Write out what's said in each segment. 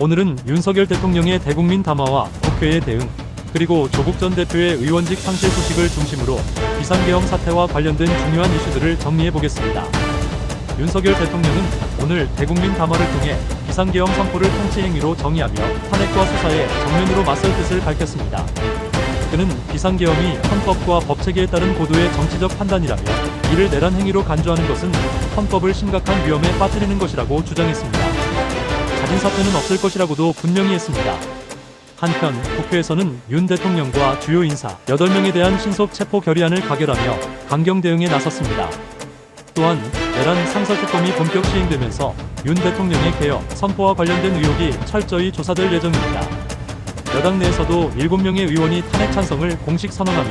오늘은 윤석열 대통령의 대국민 담화와 국회의 대응, 그리고 조국 전 대표의 의원직 상실 소식을 중심으로 비상계엄 사태와 관련된 중요한 이슈들을 정리해 보겠습니다. 윤석열 대통령은 오늘 대국민 담화를 통해 비상계엄 선포를 통치 행위로 정의하며 탄핵과 수사에 정면으로 맞설 뜻을 밝혔습니다. 그는 비상계엄이 헌법과 법체계에 따른 고도의 정치적 판단이라며 이를 내란 행위로 간주하는 것은 헌법을 심각한 위험에 빠뜨리는 것이라고 주장했습니다. 자진 사퇴는 없을 것이라고도 분명히 했습니다. 한편 국회에서는 윤 대통령과 주요 인사 8명에 대한 신속 체포 결의안을 가결하며 강경 대응에 나섰습니다. 또한 내란 상설특검이 본격 시행되면서 윤 대통령의 개혁 선포와 관련된 의혹이 철저히 조사될 예정입니다. 여당 내에서도 7명의 의원이 탄핵 찬성을 공식 선언하며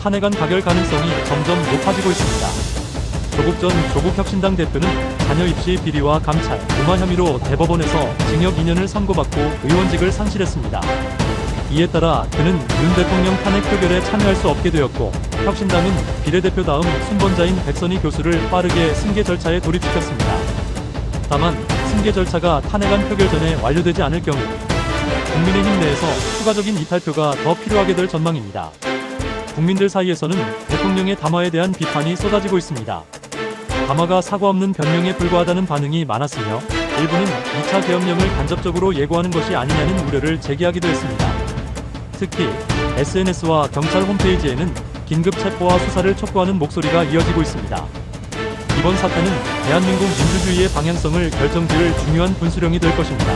탄핵안 가결 가능성이 점점 높아지고 있습니다. 조국 전 조국혁신당 대표는 자녀 입시 비리와 감찰, 무마 혐의로 대법원에서 징역 2년을 선고받고 의원직을 상실했습니다. 이에 따라 그는 윤 대통령 탄핵 표결에 참여할 수 없게 되었고 혁신당은 비례대표 다음 순번자인 백선희 교수를 빠르게 승계 절차에 돌입시켰습니다. 다만 승계 절차가 탄핵안 표결 전에 완료되지 않을 경우 국민의힘 내에서 추가적인 이탈표가 더 필요하게 될 전망입니다. 국민들 사이에서는 대통령의 담화에 대한 비판이 쏟아지고 있습니다. 담화가 사과 없는 변명에 불과하다는 반응이 많았으며 일부는 2차 계엄령을 간접적으로 예고하는 것이 아니냐는 우려를 제기하기도 했습니다. 특히 SNS와 경찰 홈페이지에는 긴급 체포와 수사를 촉구하는 목소리가 이어지고 있습니다. 이번 사태는 대한민국 민주주의의 방향성을 결정지을 중요한 분수령이 될 것입니다.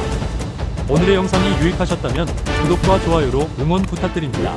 오늘의 영상이 유익하셨다면 구독과 좋아요로 응원 부탁드립니다.